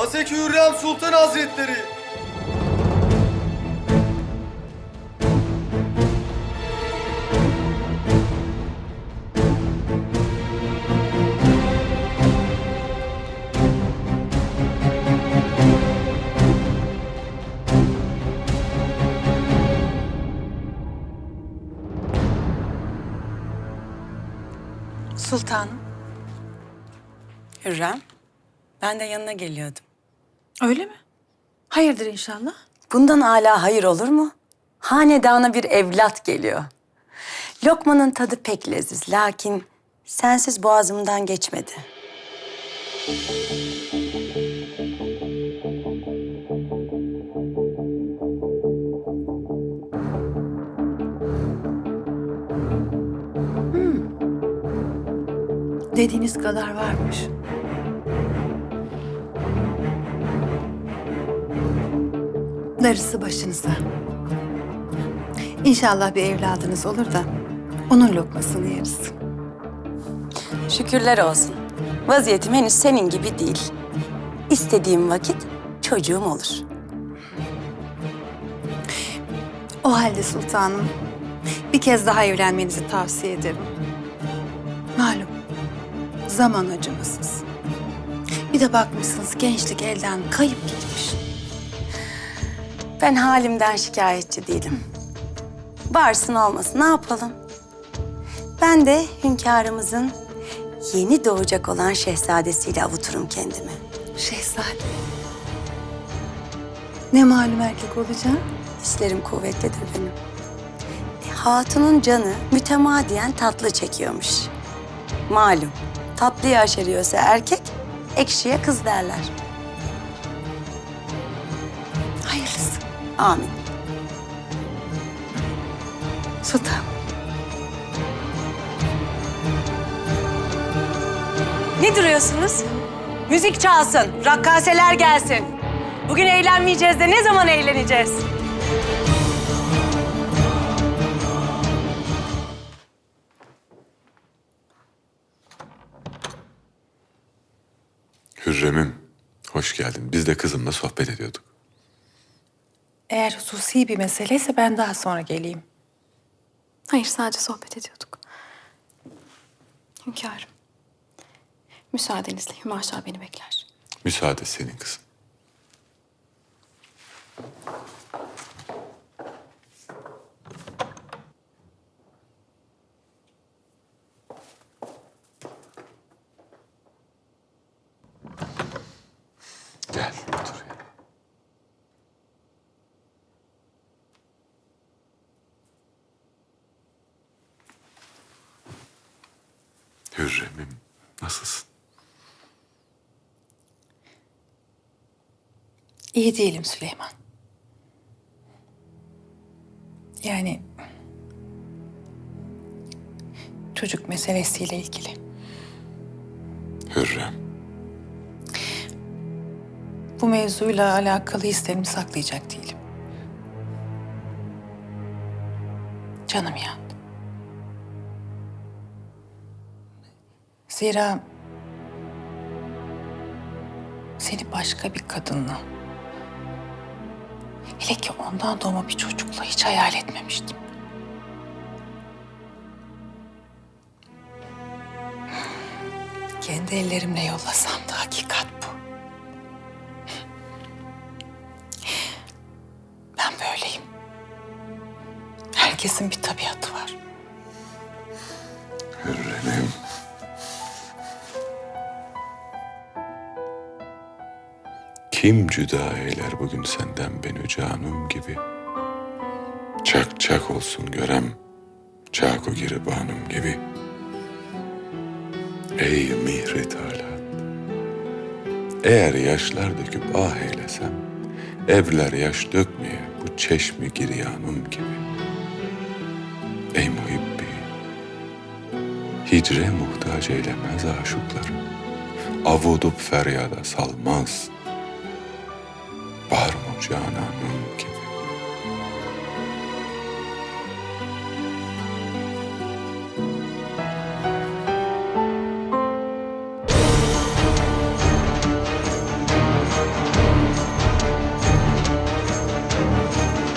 Haseki Hürrem Sultan Hazretleri. Sultanım. Hürrem, ben de yanına geliyordum. Öyle mi? Hayırdır inşallah. Bundan âlâ hayır olur mu? Hanedana bir evlat geliyor. Lokmanın tadı pek leziz, lakin sensiz boğazımdan geçmedi. Dediğiniz kadar varmış. Darısı başınıza. İnşallah bir evladınız olur da onun lokmasını yeriz. Şükürler olsun. Vaziyetim henüz senin gibi değil. İstediğim vakit çocuğum olur. O halde sultanım, bir kez daha evlenmenizi tavsiye ederim. Malum, zaman acımasız. Bir de bakmışsınız gençlik elden kayıp gitmiş. Ben halimden şikayetçi değilim. Varsın olmasın ne yapalım? Ben de hünkârımızın yeni doğacak olan şehzadesiyle avuturum kendimi. Şehzade. Ne malum erkek olacak? Hislerim kuvvetlidir benim. E, hatunun canı mütemadiyen tatlı çekiyormuş. Malum tatlıyı aşeriyorsa erkek, ekşiye kız derler. Hayırlısı. Amin. Sultan. Ne duruyorsunuz? Müzik çalsın, rakkaseler gelsin. Bugün eğlenmeyeceğiz de ne zaman eğleneceğiz? Hürrem'im, hoş geldin. Biz de kızımla sohbet ediyorduk. Eğer hususi bir meseleyse ben daha sonra geleyim. Hayır, sadece sohbet ediyorduk. Hünkârım. Müsaadenizle Hümaşa beni bekler. Müsaade senin kızım. Gel, Hürrem'im, nasılsın? İyi değilim Süleyman. Yani çocuk meselesiyle ilgili. Hürrem, Bu mevzuyla alakalı hislerimi saklayacak değilim. Canım yandı. Zira seni başka bir kadınla, hele ki ondan doğma bir çocukla hiç hayal etmemiştim. Kendi ellerimle yollasam da hakikat bu. Ben böyleyim. Herkesin bir tabiatı var. Hürrem'im. Kim cüda eyler bugün senden beni canım gibi? Çak çak olsun görem, çaku giribanım gibi. Ey mihri talat! Eğer yaşlar döküp ah eylesem, evler yaş dökmeye bu çeşmi giryanım gibi. Ey muhibbi! Hicre muhtaç eylemez aşıkları. Avudup feryada salmaz. Mı cananım ki?